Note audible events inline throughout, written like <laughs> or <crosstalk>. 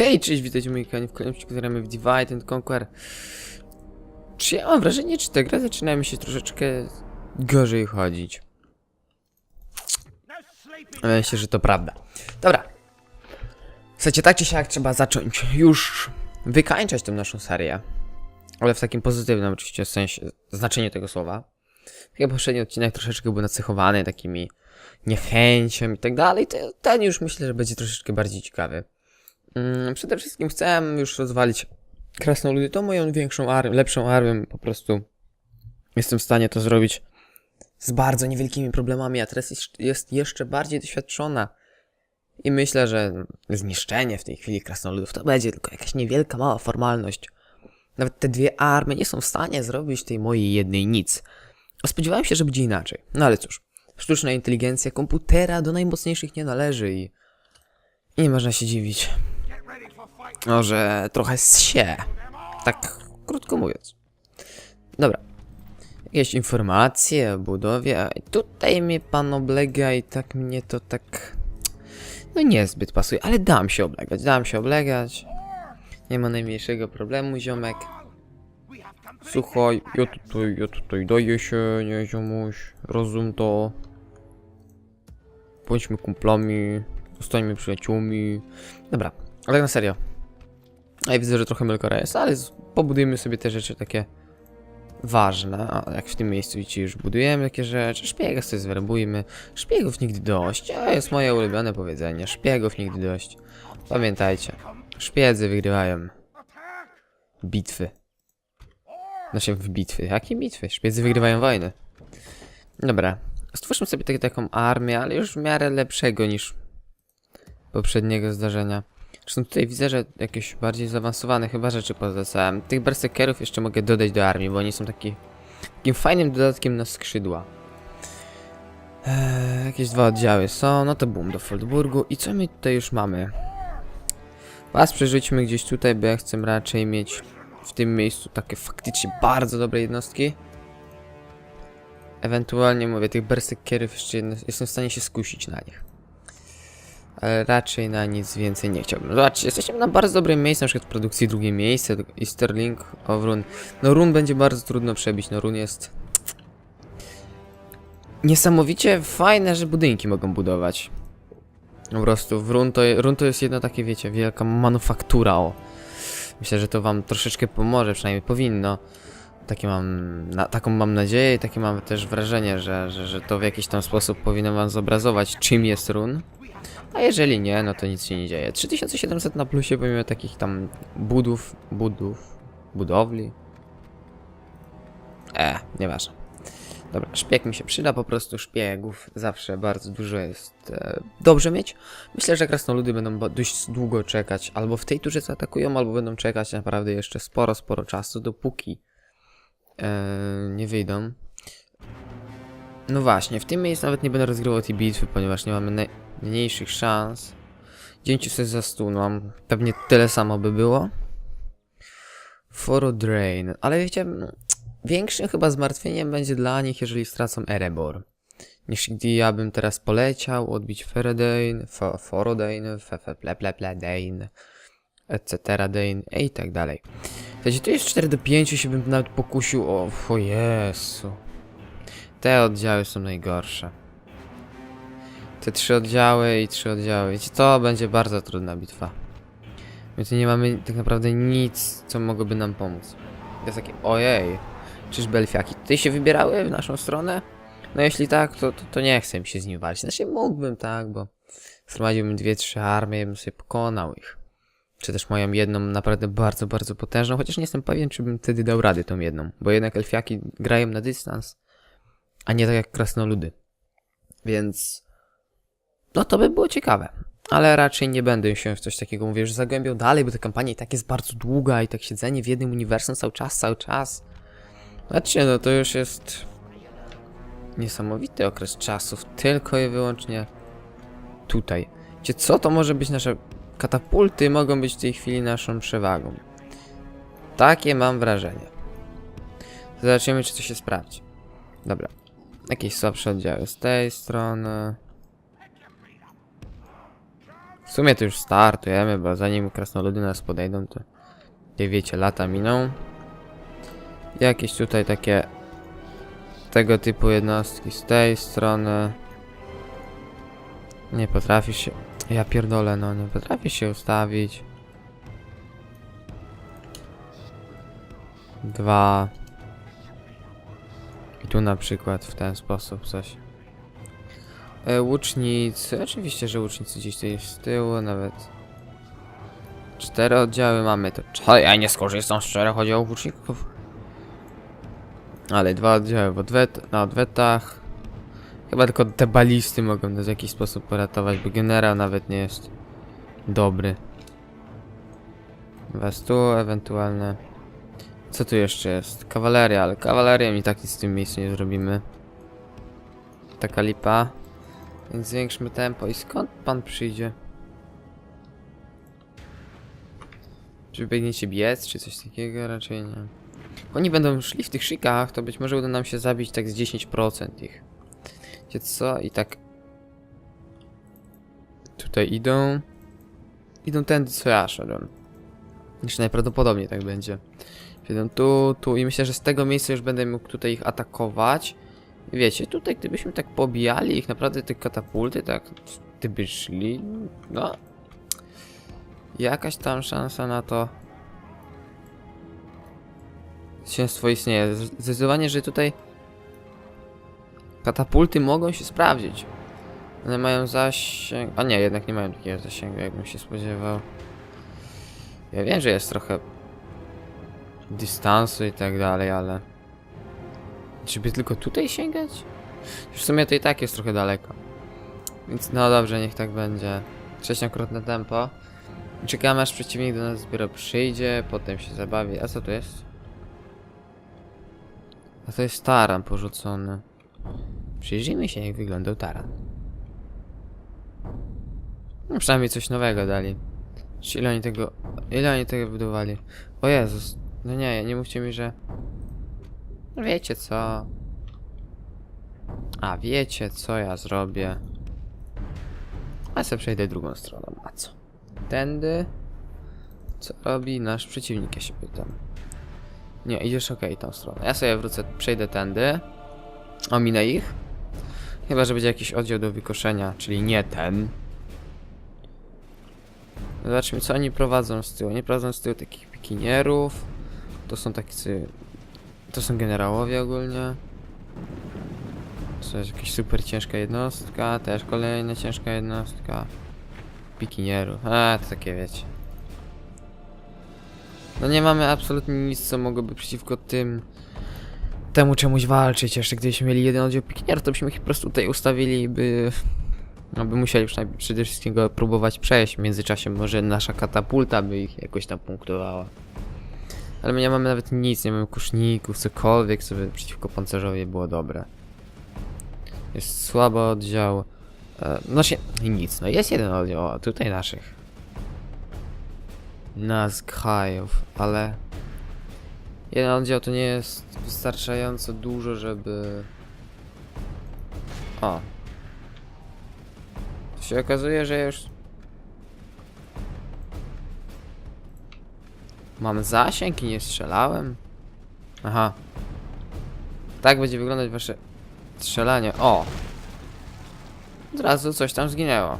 Hej, cześć, witajcie moi kochani w kolejnym odcinku gramy w Divide and Conquer. Czy ja mam wrażenie, czy ta gra zaczyna mi się troszeczkę gorzej chodzić? Myślę, że to prawda. Dobra. Słuchajcie, tak czy siak trzeba zacząć już wykańczać tę naszą serię. Ale w takim pozytywnym oczywiście sensie, znaczeniu tego słowa. Tak jak poprzedni odcinek troszeczkę był nacechowany takimi niechęcią i tak dalej, ten już myślę, że będzie troszeczkę bardziej ciekawy. Mm, Przede wszystkim chcę już rozwalić krasnoludy, tą moją większą armię, lepszą armię, po prostu jestem w stanie to zrobić z bardzo niewielkimi problemami, a teraz jest, jeszcze bardziej doświadczona. I myślę, że zniszczenie w tej chwili krasnoludów to będzie tylko jakaś niewielka, mała formalność. Nawet te dwie armie nie są w stanie zrobić tej mojej jednej nic. Spodziewałem się, że będzie inaczej. No ale cóż, sztuczna inteligencja komputera do najmocniejszych nie należy i, i nie można się dziwić. Może trochę się. Tak krótko mówiąc. Dobra. Jakieś informacje o budowie. a Tutaj mnie pan oblega i tak mnie to tak. No niezbyt pasuje, ale dam się oblegać, dam się oblegać. Nie ma najmniejszego problemu, ziomek. Słuchaj, ja tutaj, ja tutaj daję się, nie ziomuś. Rozum to. Bądźmy kumplami, zostańmy przyjaciółmi. Dobra, ale na serio. A ja widzę, że trochę Melkora jest, ale pobudujmy sobie te rzeczy takie ważne. A jak w tym miejscu widzicie, już budujemy takie rzeczy. Szpiegów sobie zwerbujmy. Szpiegów nigdy dość. To jest moje ulubione powiedzenie. Szpiegów nigdy dość. Pamiętajcie. Szpiedzy wygrywają bitwy. Znaczy w bitwy. Jakie bitwy? Szpiedzy wygrywają wojny. Dobra. Stwórzmy sobie tak, taką armię, ale już w miarę lepszego niż poprzedniego zdarzenia. Zresztą tutaj widzę, że jakieś bardziej zaawansowane chyba rzeczy pozyskałem. Tych berserkerów jeszcze mogę dodać do armii, bo oni są taki, takim fajnym dodatkiem na skrzydła. Eee, jakieś dwa oddziały są, no to boom do Foldburgu. I co my tutaj już mamy? Was przerzućmy gdzieś tutaj, bo ja chcę raczej mieć w tym miejscu takie faktycznie bardzo dobre jednostki. Ewentualnie mówię, tych berserkerów jeszcze jestem w stanie się skusić na nich. Ale raczej na nic więcej nie chciałbym. Zobaczcie, jesteśmy na bardzo dobrym miejscu, na przykład w produkcji drugie miejsce, Easterlink of Run. No Run będzie bardzo trudno przebić, no Run jest... Niesamowicie fajne, że budynki mogą budować. Po prostu, w Run to, to jest jedna takie, wiecie, wielka manufaktura, o. Myślę, że to wam troszeczkę pomoże, przynajmniej powinno. Takie mam, na, taką mam nadzieję i takie mam też wrażenie, że, że, że to w jakiś tam sposób powinno wam zobrazować, czym jest Run. A jeżeli nie, no to nic się nie dzieje. 3700 na plusie pomimo takich tam budów, budów, budowli. E, nieważne. Dobra, szpieg mi się przyda, po prostu szpiegów zawsze bardzo dużo jest e, dobrze mieć. Myślę, że krasnoludy będą dość długo czekać, albo w tej turze zaatakują, albo będą czekać naprawdę jeszcze sporo, sporo czasu, dopóki e, nie wyjdą. No właśnie, w tym miejscu nawet nie będę rozgrywał tej bitwy, ponieważ nie mamy najmniejszych szans. 900 za stu, no pewnie tyle samo by było. Foro Drain, ale wiecie, większym chyba zmartwieniem będzie dla nich, jeżeli stracą Erebor. Niż gdy ja bym teraz poleciał odbić Feredain, Fo- Forodain, Fefepleplepledain, etc. Dain i tak dalej. Słuchajcie, tu jest 4 do 5, się bym nawet pokusił o... O Jezu. Te oddziały są najgorsze. Te trzy oddziały i trzy oddziały. Wiecie, to będzie bardzo trudna bitwa. My tu nie mamy tak naprawdę nic, co mogłoby nam pomóc. Jest takie, ojej, czyżby elfiaki tutaj się wybierały w naszą stronę? No jeśli tak, to, to, to nie chcę mi się z nim walczyć. Znaczy mógłbym, tak, bo zgromadziłbym dwie, trzy armie, bym sobie pokonał ich. Czy też moją jedną naprawdę bardzo, bardzo potężną, chociaż nie jestem pewien, czy bym wtedy dał radę tą jedną. Bo jednak elfiaki grają na dystans, a nie tak jak krasnoludy. Więc... No to by było ciekawe. Ale raczej nie będę się w coś takiego, mówię, że zagłębiał dalej, bo ta kampania i tak jest bardzo długa i tak siedzenie w jednym uniwersum cały czas, cały czas. Znaczy, no to już jest niesamowity okres czasów, tylko i wyłącznie tutaj. Wiecie, co to może być nasze... Katapulty mogą być w tej chwili naszą przewagą. Takie mam wrażenie. Zobaczymy, czy to się sprawdzi. Dobra. Jakieś słabsze oddziały z tej strony. W sumie to już startujemy, bo zanim krasnoludy nas podejdą, to jak wiecie, lata miną. Jakieś tutaj takie tego typu jednostki z tej strony. Nie potrafisz się. Ja pierdolę, no nie potrafisz się ustawić. Dwa. I tu na przykład w ten sposób coś. E, łucznicy. Oczywiście, że łucznicy gdzieś tutaj z tyłu, nawet. Cztery oddziały mamy to. Co? Ja nie skorzystam z czterech oddziałów łuczników. Ale dwa oddziały w odwet na odwetach. Chyba tylko te balisty mogą nas w jakiś sposób poratować, bo generał nawet nie jest dobry. Was tu ewentualne. Co tu jeszcze jest? Kawaleria, ale kawalerią i tak nic w tym miejscu nie zrobimy. Taka lipa. Więc zwiększmy tempo. I skąd pan przyjdzie? Czy biegniecie biec, czy coś takiego? Raczej nie. Oni będą szli w tych szykach, to być może uda nam się zabić tak z 10% ich. Wiecie co? I tak... Tutaj idą... Idą tędy, co ja szedłem. Jeszcze najprawdopodobniej tak będzie. Idą tu, tu i myślę, że z tego miejsca już będę mógł tutaj ich atakować. Wiecie, tutaj gdybyśmy tak pobijali ich naprawdę te katapulty, tak gdyby szli, no... Jakaś tam szansa na to... Zwycięstwo istnieje. Zdecydowanie, że tutaj katapulty mogą się sprawdzić. One mają zasięg... A nie, jednak nie mają takiego zasięgu, jakbym się spodziewał. Ja wiem, że jest trochę dystansu i tak dalej, ale... Żeby tylko tutaj sięgać? W sumie to i tak jest trochę daleko. Więc no dobrze, niech tak będzie. Sześciokrotne tempo. Czekamy aż przeciwnik do nas dopiero przyjdzie, potem się zabawi. A co to jest? A to jest taran porzucony. Przyjrzyjmy się jak wyglądał taran. No przynajmniej coś nowego dali. Ile oni tego... Ile oni tego budowali? O Jezus. No nie, nie mówcie mi, że... No Wiecie co? A wiecie co ja zrobię? A sobie przejdę drugą stroną, a co? Tędy? Co robi nasz przeciwnik, ja się pytam. Nie, idziesz okej tą stronę. Ja sobie wrócę, przejdę tędy. Ominę ich. Chyba, że będzie jakiś oddział do wykoszenia, czyli nie ten. Zobaczmy, co oni prowadzą z tyłu. Nie prowadzą z tyłu takich pikinierów. To są tacy... To są generałowie ogólnie. To jest jakaś super ciężka jednostka. Też kolejna ciężka jednostka. Pikinierów. A, to takie wiecie. No nie mamy absolutnie nic, co mogłoby przeciwko tym temu czemuś walczyć. Jeszcze gdybyśmy mieli jeden oddział pikinierów, to byśmy ich po prostu tutaj ustawili, by... No by musieli przynajmniej przede wszystkim go próbować przejść. W międzyczasie może nasza katapulta by ich jakoś tam punktowała. Ale my nie mamy nawet nic, nie mamy kuszników, cokolwiek, co by przeciwko pancerzowi było dobre. Jest słaby oddział. E, no się, nic, no jest jeden oddział, o, tutaj naszych. Nas krajów, ale... Jeden oddział to nie jest wystarczająco dużo, żeby... O. To się okazuje, że już... Mam zasięg i nie strzelałem? Aha. Tak będzie wyglądać wasze strzelanie. O! Od razu coś tam zginęło.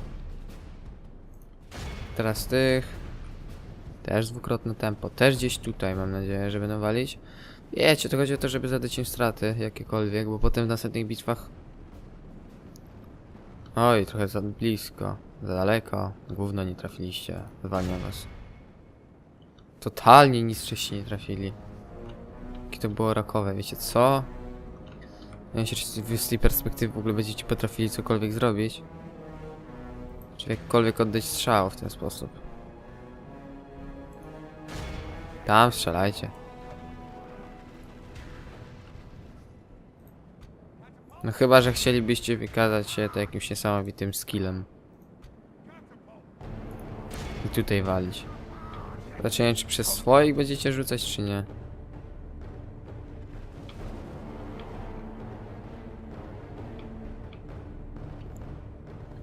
Teraz tych. Też dwukrotne tempo. Też gdzieś tutaj mam nadzieję, że będą walić. Wiecie, to chodzi o to, żeby zadać im straty jakiekolwiek, bo potem w następnych bitwach... Oj, trochę za blisko, za daleko. Gówno nie trafiliście. Zwalnia was. Totalnie nic wcześniej nie trafili. Jakie to było rakowe, wiecie co? Nie wiem, czy wy z tej perspektywy w ogóle będziecie potrafili cokolwiek zrobić. Czy jakkolwiek oddać strzał w ten sposób. Tam strzelajcie. No chyba, że chcielibyście wykazać się to jakimś niesamowitym skillem. I tutaj walić. Znaczy nie czy przez swoich będziecie rzucać, czy nie.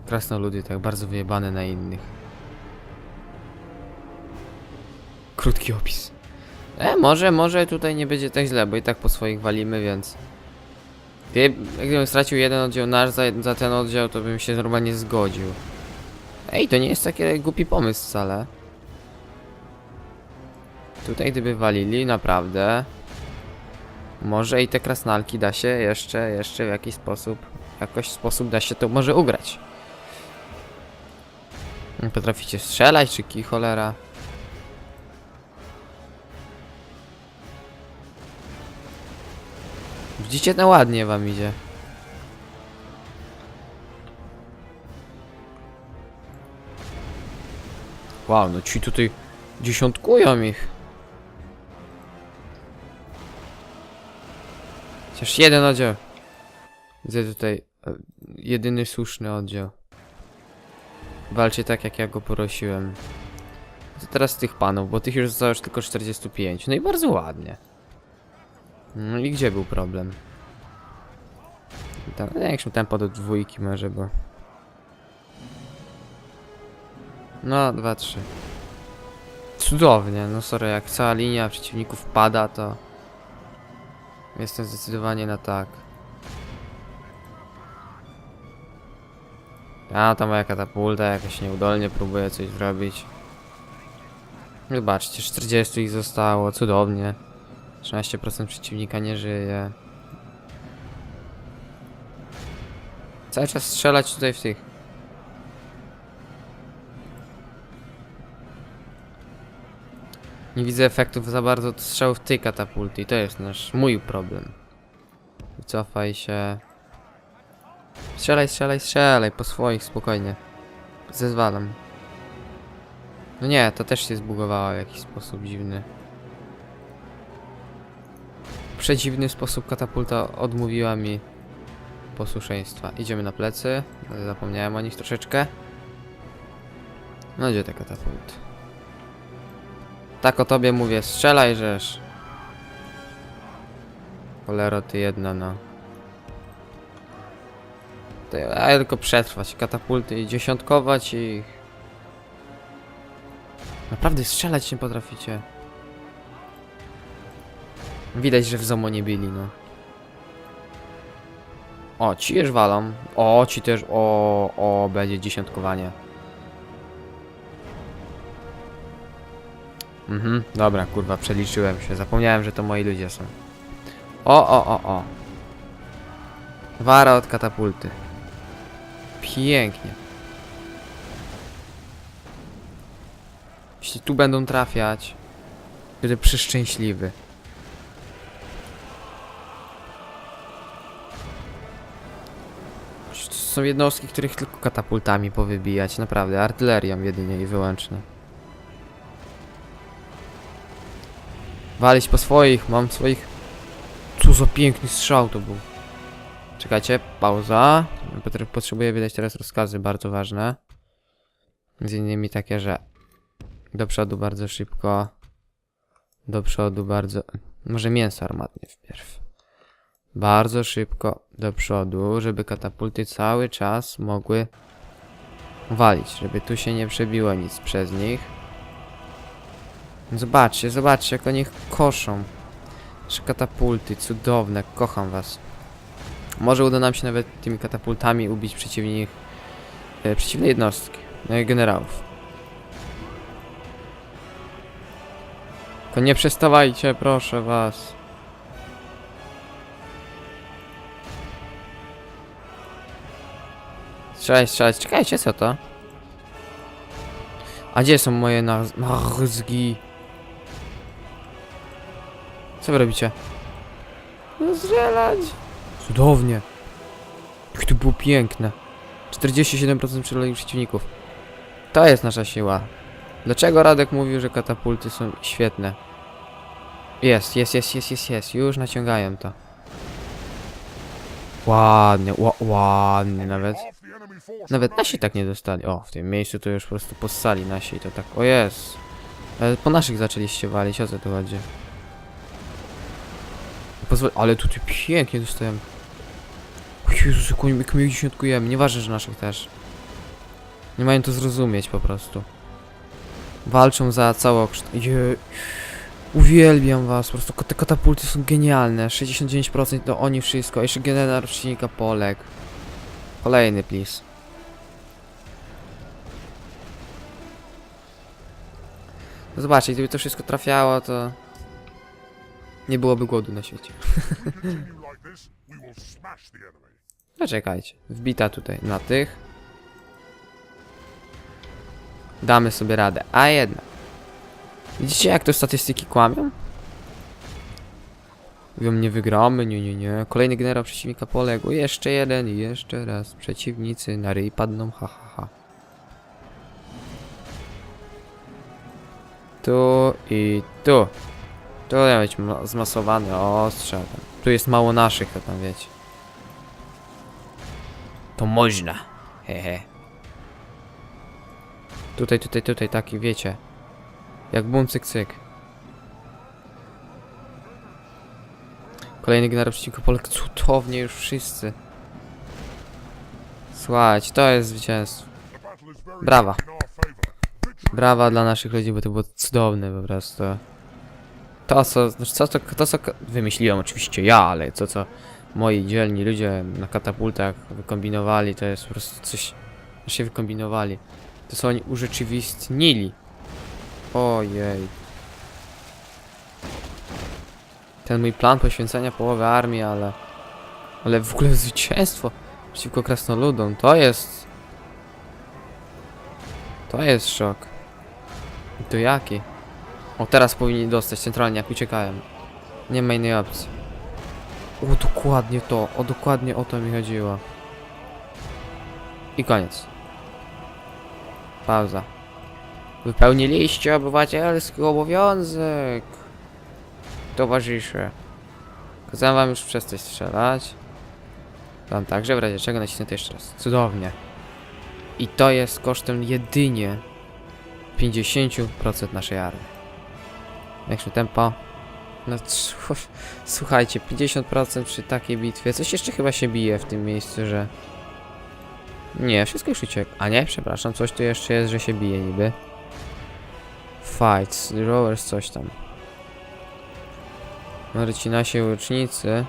Krasnoludy tak bardzo wyjebane na innych. Krótki opis. E, może, może tutaj nie będzie tak źle, bo i tak po swoich walimy, więc... Gdybym stracił jeden oddział nasz za, za ten oddział, to bym się normalnie zgodził. Ej, to nie jest taki głupi pomysł wcale. Tutaj gdyby walili, naprawdę... Może i te krasnalki da się jeszcze, jeszcze w jakiś sposób, jakoś sposób da się to może ugrać. Potraficie strzelać, czy kij cholera? Widzicie, no ładnie wam idzie. Wow, no ci tutaj dziesiątkują ich. Chociaż jeden oddział. Widzę tutaj e, jedyny słuszny oddział. Walczy tak, jak ja go prosiłem. To teraz tych panów, bo tych już zostało już tylko 45. No i bardzo ładnie. No i gdzie był problem? Tam, większym tempo do dwójki może, bo... No, dwa, trzy. Cudownie, no sorry, jak cała linia przeciwników pada, to... Jestem zdecydowanie na tak. A, tam moja katapulta jakaś nieudolnie próbuje coś zrobić. Zobaczcie, 40 ich zostało, cudownie. 13% przeciwnika nie żyje. Cały czas strzelać tutaj w tych. Nie widzę efektów za bardzo od strzałów tej katapulty i to jest nasz, mój problem. Wycofaj się. Strzelaj, strzelaj, strzelaj, po swoich, spokojnie. Zezwalam. No nie, to też się zbugowało w jakiś sposób dziwny. W przedziwny sposób katapulta odmówiła mi posłuszeństwa. Idziemy na plecy. Zapomniałem o nich troszeczkę. No gdzie te katapulty? Tak o tobie mówię, strzelaj żeż. Cholero ty jedna no. To ja tylko przetrwać katapulty i dziesiątkować ich. Naprawdę strzelać nie potraficie. Widać, że w ZOMO nie byli, no. O, ci już walą. O, ci też. O, o, będzie dziesiątkowanie. Mhm, dobra, kurwa, przeliczyłem się. Zapomniałem, że to moi ludzie są. O, o, o, o. Wara od katapulty. Pięknie. Jeśli tu będą trafiać, będę przeszczęśliwy. To są jednostki, których tylko katapultami powybijać, naprawdę. Artylerią jedynie i wyłącznie. Walić po swoich, mam swoich. Co za piękny strzał to był. Czekajcie, pauza. Potr- Potrzebuję wydać teraz rozkazy bardzo ważne. Między innymi takie, że do przodu bardzo szybko. Do przodu bardzo. Może mięso armatnie wpierw. Bardzo szybko do przodu, żeby katapulty cały czas mogły walić, żeby tu się nie przebiło nic przez nich. Zobaczcie, zobaczcie, jak oni koszą. Nasze katapulty, cudowne, kocham was. Może uda nam się nawet tymi katapultami ubić przeciwnych, e, przeciwne jednostki, e, generałów. Tylko nie przestawajcie, proszę was. Strzelać, strzelać. Czekajcie, co to? A gdzie są moje naz- nazgi? Co wy robicie? Strzelać. Cudownie. Jak to było piękne. 47% przeleju przeciwników. To jest nasza siła. Dlaczego Radek mówił, że katapulty są świetne? Jest, jest, jest, jest, jest, jest. Już naciągają to. Ładnie, ła, ładnie nawet. Nawet nasi tak nie dostali. O, w tym miejscu to już po prostu possali nasi to tak. O jest. Po naszych zaczęliście walić, o co tu chodzi? Pozwól... Ale tutaj pięknie dostałem. O Jezus, jak my ich dziesiątkujemy. Nieważne, że naszych też. Nie mają to zrozumieć po prostu. Walczą za całokształt. Je... Uwielbiam was, po prostu te katapulty są genialne. 69% to oni wszystko. Jeszcze generał przeciwnika Polek. Kolejny, please. No Zobaczcie, gdyby to wszystko trafiało, to nie byłoby głodu na świecie. Zaczekajcie, wbita tutaj na tych. Damy sobie radę, a jednak. Widzicie jak to statystyki kłamią? Mówią nie wygramy, nie, nie, nie. Kolejny generał przeciwnika poległ. Jeszcze jeden i jeszcze raz. Przeciwnicy na ryj padną, ha, ha, ha. Tu i tu. Tu ja być ma- zmasowany, o. Tu jest mało naszych, to tam wiecie. To można. Hehe. Tutaj, tutaj, tutaj, taki wiecie. Jak bum cyk. Kolejny generał przeciwko Polek. Cudownie już wszyscy. Słuchajcie, to jest zwycięstwo. Brawa. Brawa dla naszych ludzi, bo to było cudowne po prostu. To co, znaczy co to, to co wymyśliłem oczywiście ja, ale to co moi dzielni ludzie na katapultach wykombinowali, to jest po prostu coś, że się wykombinowali. To co oni urzeczywistnili. Ojej. Ten mój plan poświęcenia połowy armii, ale... Ale w ogóle zwycięstwo przeciwko krasnoludom, to jest... To jest szok. I to jaki? O, teraz powinni dostać centralnie, jak uciekają. Nie ma innej opcji. O, dokładnie to. O, dokładnie o to mi chodziło. I koniec. Pauza. Wypełniliście obywatelski obowiązek. Towarzysze. Kazałem wam już przestać strzelać. Wam także, w razie czego nacisnę to jeszcze raz. Cudownie. I to jest kosztem jedynie 50% naszej armii. Większe tempo. No, słuchajcie, 50% przy takiej bitwie. Coś jeszcze chyba się bije w tym miejscu, że... Nie, wszystko już uciekło. A nie, przepraszam, coś tu jeszcze jest, że się bije niby. Fights, rowers, coś tam. Może ci nasi łucznicy.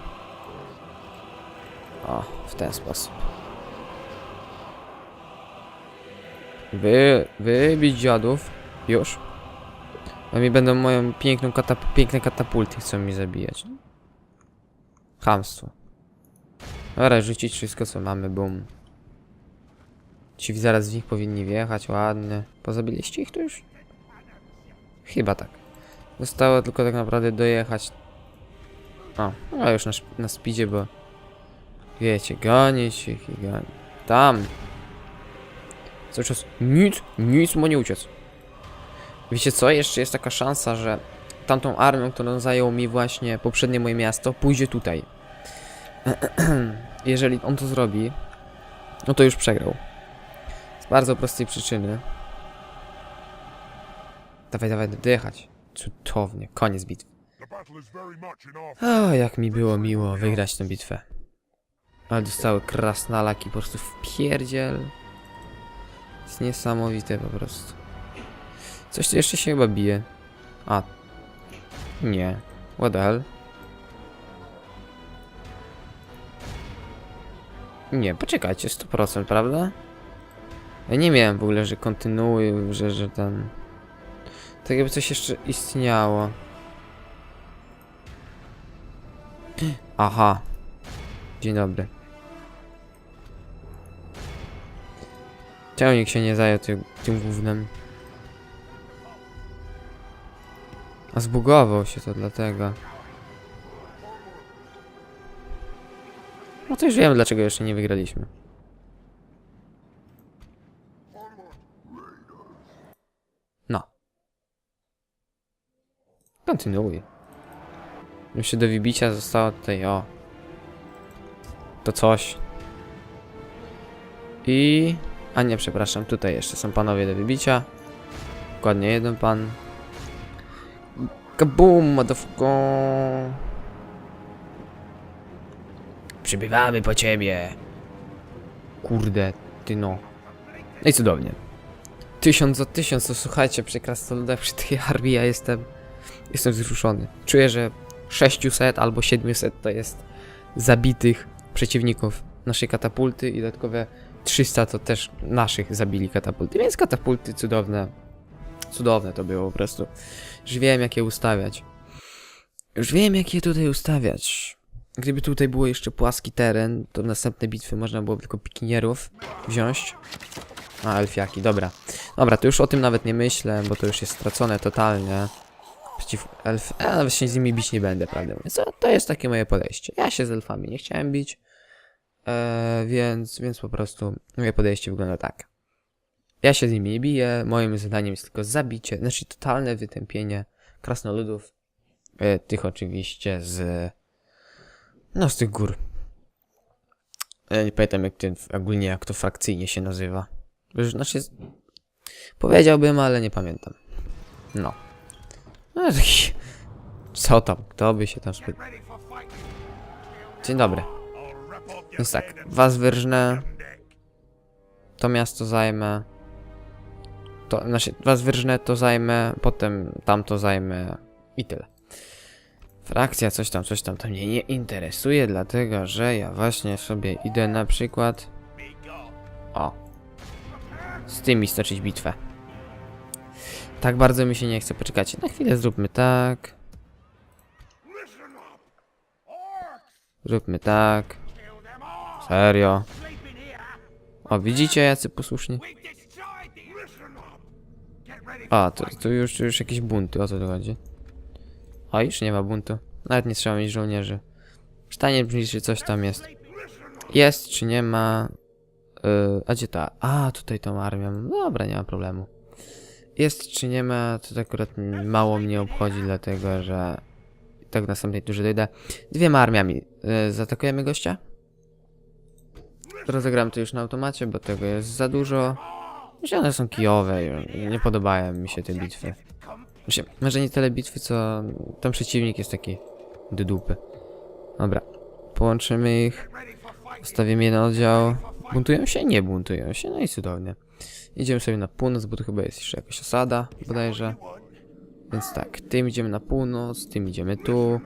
O, w ten sposób. Wy, wybić dziadów. Już. Oni będą moją piękną katap piękne katapulty chcą mi zabijać. Chamstwo. Dobra, rzucić wszystko co mamy, bum. Ci zaraz z nich powinni wjechać, ładnie. Pozabiliście ich tu już? Chyba tak. Zostało tylko tak naprawdę dojechać. O, a już na, na speedzie, bo... Wiecie, gonić ich i gonić. Tam! Cały czas nic, nic mu nie uciec. Wiecie co? Jeszcze jest taka szansa, że tamtą armią, którą zajął mi właśnie poprzednie moje miasto, pójdzie tutaj. <clears throat> Jeżeli on to zrobi, no to już przegrał. Z bardzo prostej przyczyny. Dawaj, dawaj, dojechać. Cudownie, koniec bitwy. O, jak mi było miło wygrać tę bitwę. Ale dostały krasnalaki po prostu w pierdziel. jest niesamowite po prostu. Coś jeszcze się chyba bije. A. Nie. What the hell? Nie, poczekajcie, 100%, prawda? Ja nie miałem w ogóle, że kontynuuj, że, że ten... Tak jakby coś jeszcze istniało. Aha. Dzień dobry. Czemu nikt się nie zajął tym, tym głównym? A zbugował się to dlatego. No to już wiem dlaczego jeszcze nie wygraliśmy. No. Kontynuuj. Jeszcze do wybicia zostało tutaj, o. To coś. I... A nie, przepraszam, tutaj jeszcze są panowie do wybicia. Dokładnie jeden pan. Kabum, motherfucker. Przybywamy po ciebie. Kurde, ty no. No i cudownie. Tysiąc za tysiąc, to słuchajcie, przy krasnoludach, przy tej armii ja jestem, jestem wzruszony. Czuję, że 600 albo 700 to jest zabitych przeciwników naszej katapulty i dodatkowe 300 to też naszych zabili katapulty, więc katapulty cudowne, cudowne to było po prostu. Już wiem jak je ustawiać. Już wiem jak je tutaj ustawiać. Gdyby tutaj było jeszcze płaski teren, to następne bitwy można było tylko pikinierów wziąć. A, elfiaki, dobra. Dobra, to już o tym nawet nie myślę, bo to już jest stracone totalnie. Przeciw elf... Ja nawet się z nimi bić nie będę, mówiąc. To, jest takie moje podejście. Ja się z elfami nie chciałem bić, e, więc, więc po prostu moje podejście wygląda tak. Ja się z nimi nie biję, moim zadaniem jest tylko zabicie, znaczy totalne wytępienie krasnoludów. E, tych oczywiście z... No, z tych gór. Ja nie pamiętam jak ten, ogólnie jak to frakcyjnie się nazywa. Znaczy, powiedziałbym, ale nie pamiętam. No. No. <laughs> Co tam? Kto by się tam spytał? Dzień dobry. Więc tak, was wyrżnę, to miasto zajmę. To, znaczy, was wyrżnę, to zajmę, potem tamto zajmę i tyle. Frakcja, coś tam, coś tam, to mnie nie interesuje, dlatego że ja właśnie sobie idę na przykład. O. Z tymi stoczyć bitwę. Tak bardzo mi się nie chce. Poczekajcie, na chwilę zróbmy tak. Zróbmy tak. Serio. O, widzicie jacy posłuszni? A, to, to już, już jakieś bunty, o co tu chodzi? O, już nie ma buntu. Nawet nie trzeba mieć żołnierzy. Pytanie brzmi, czy coś tam jest. Jest, czy nie ma... Yy, a gdzie ta? A, tutaj tą armią. Dobra, nie ma problemu. Jest, czy nie ma, to akurat mało mnie obchodzi, dlatego że... Tak w następnej turze dojdę. Dwiema armiami. Yy, zaatakujemy gościa? Rozegram to już na automacie, bo tego jest za dużo. Myślę, one są kijowe nie podobają mi się te bitwy. Znaczy, może nie tyle bitwy, co ten przeciwnik jest taki do dupy. Dobra, połączymy ich, stawimy jeden oddział. Buntują się? Nie buntują się, no i cudownie. Idziemy sobie na północ, bo tu chyba jest jeszcze jakaś osada, bodajże. Więc tak, tym idziemy na północ, tym idziemy tu.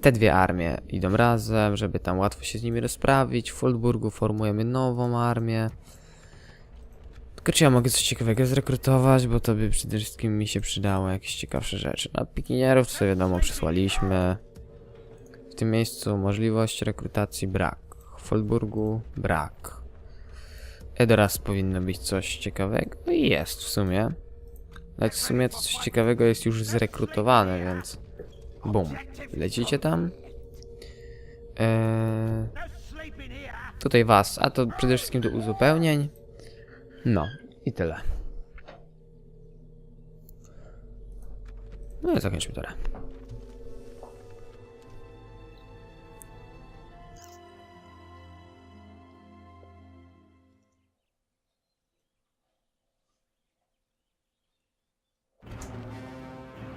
Te dwie armie idą razem, żeby tam łatwo się z nimi rozprawić. W Foldburgu formujemy nową armię. Tylko czy ja mogę coś ciekawego zrekrutować, bo to by przede wszystkim mi się przydało jakieś ciekawsze rzeczy. Na pikinierów to sobie wiadomo przysłaliśmy. W tym miejscu możliwość rekrutacji brak. W Folburgu brak. Edoras powinno być coś ciekawego i jest w sumie. Nawet w sumie to coś ciekawego jest już zrekrutowane, więc... Bum. Lecicie tam? Eee, tutaj was, a to przede wszystkim do uzupełnień. No, i tyle. No i zakończmy teraz.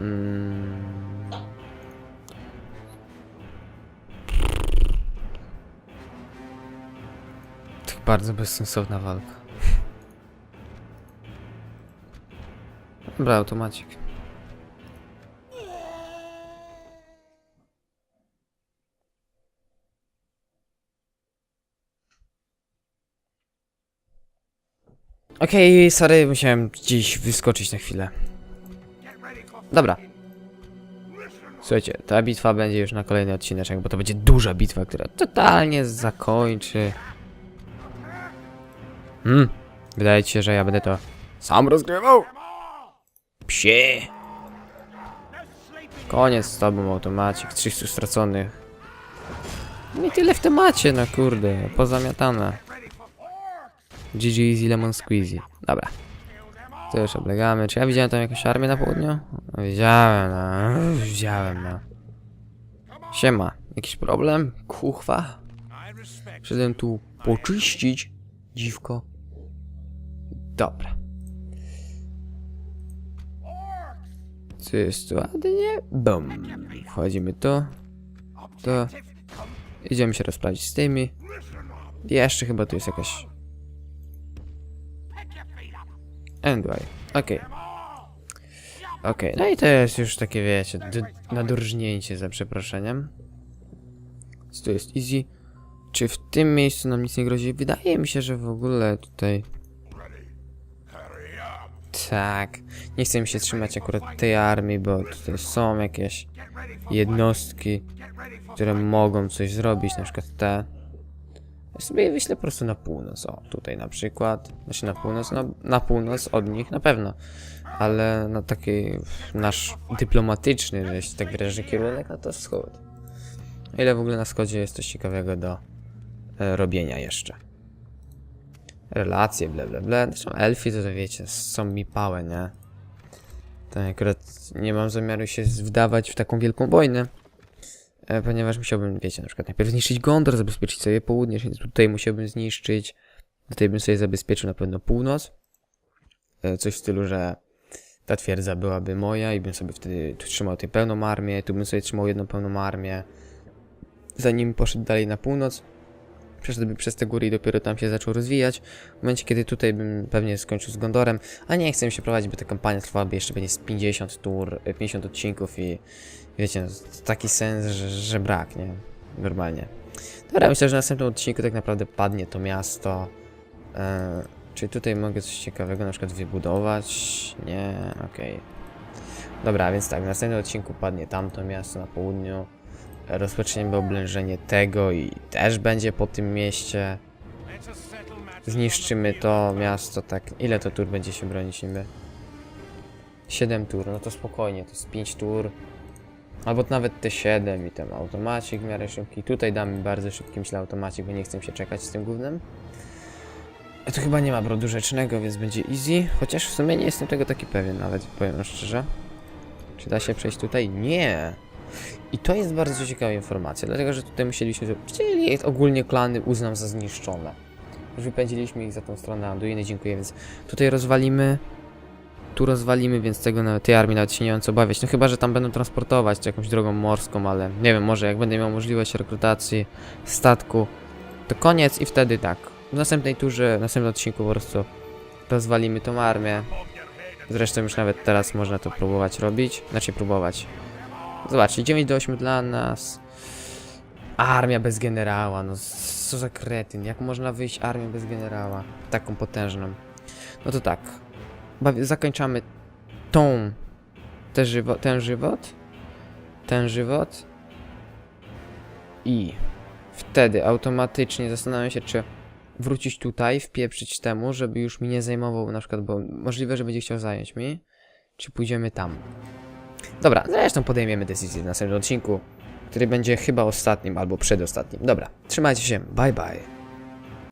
Mm. Tak bardzo bezsensowna walka. Dobra, automacik. Okej, sorry, musiałem dziś wyskoczyć na chwilę. Dobra, słuchajcie, ta bitwa będzie już na kolejny odcineczek, bo to będzie duża bitwa, która totalnie zakończy. Hmm, wydaje się, że ja będę to sam rozgrywał? Psie! Koniec z tobą, automacik, 300 straconych. Nie tyle w temacie, no kurde, pozamiatane. GG Easy Lemon Squeezy. Dobra. To już oblegamy. Czy ja widziałem tam jakąś armię na południu? Widziałem, no. Widziałem, no. Siema. Jakiś problem? Kuchwa? Przyszedłem tu poczyścić, dziwko. Dobra. Co jest tu ładnie? Bum. Wchodzimy tu. To. Idziemy się rozprawić z tymi. Jeszcze chyba tu jest jakaś... Anyway, okej. Okej, no i to jest już takie, wiecie, nadurżnięcie za przeproszeniem. Co tu jest easy? Czy w tym miejscu nam nic nie grozi? Wydaje mi się, że w ogóle tutaj... Tak. Nie chcę mi się trzymać akurat tej armii, bo tutaj są jakieś jednostki, które mogą coś zrobić, na przykład te. Ja sobie je wyślę po prostu na północ, o, tutaj na przykład, znaczy na północ, no, na północ od nich na pewno, ale na taki nasz dyplomatyczny, jeśli tak wyrażę kierunek, no to wschód. Ile w ogóle na wschodzie jest coś ciekawego do e, robienia jeszcze. Relacje, ble, ble, ble. Zresztą elfy to, to wiecie, są mi pałe, nie? To akurat nie mam zamiaru się wdawać w taką wielką wojnę. E, ponieważ musiałbym, wiecie, na przykład najpierw zniszczyć Gondor, zabezpieczyć sobie południe, więc tutaj musiałbym zniszczyć. Tutaj bym sobie zabezpieczył na pewno północ. E, coś w stylu, że ta twierdza byłaby moja i bym sobie wtedy tu trzymał tę pełną armię, tu bym sobie trzymał jedną pełną armię. Zanim poszedł dalej na północ, przeszedłby przez te góry i dopiero tam się zaczął rozwijać. W momencie, kiedy tutaj bym pewnie skończył z Gondorem, a nie chcę się prowadzić, bo ta kampania trwałaby jeszcze będzie z 50 tur, e, 50 odcinków i wiecie, no, taki sens, że, że brak, nie? Normalnie. Dobra, myślę, że w następnym odcinku tak naprawdę padnie to miasto. E, czy tutaj mogę coś ciekawego na przykład wybudować? Nie, okej. Dobra, więc tak, w następnym odcinku padnie tamto miasto na południu. Rozpoczniemy oblężenie tego i też będzie po tym mieście. Zniszczymy to miasto, tak. Ile to tur będzie się bronić niby? 7 tur, no to spokojnie, to jest 5 tur. Albo nawet te 7 i ten automacik w miarę szybki. Tutaj damy bardzo szybki, myślę, automacik, bo nie chcę się czekać z tym głównym. Tu chyba nie ma brodu rzecznego, więc będzie easy. Chociaż w sumie nie jestem tego taki pewien, nawet powiem szczerze. Czy da się przejść tutaj? Nie. I to jest bardzo ciekawa informacja, dlatego że tutaj zrobić. Czyli ogólnie klany uznam za zniszczone. Już wypędziliśmy ich za tą stronę Anduiny, dziękuję, więc tutaj rozwalimy. Tu rozwalimy, więc tego tej armii nawet się nie mam co obawiać. No chyba, że tam będą transportować jakąś drogą morską, ale nie wiem, może jak będę miał możliwość rekrutacji statku, to koniec i wtedy tak. W następnej turze, w następnym odcinku po prostu rozwalimy tą armię. Zresztą już nawet teraz można to próbować robić. Znaczy próbować. Zobaczcie, 9 do 8 dla nas. Armia bez generała, no co za kretyn. Jak można wyjść armią bez generała? Taką potężną. No to tak. Zakończamy tą, te żywo, ten żywot, ten żywot i wtedy automatycznie zastanawiam się, czy wrócić tutaj, wpieprzyć temu, żeby już mi nie zajmował na przykład, bo możliwe, że będzie chciał zająć mi, czy pójdziemy tam. Dobra, zresztą podejmiemy decyzję w następnym odcinku, który będzie chyba ostatnim albo przedostatnim. Dobra, trzymajcie się, bye bye.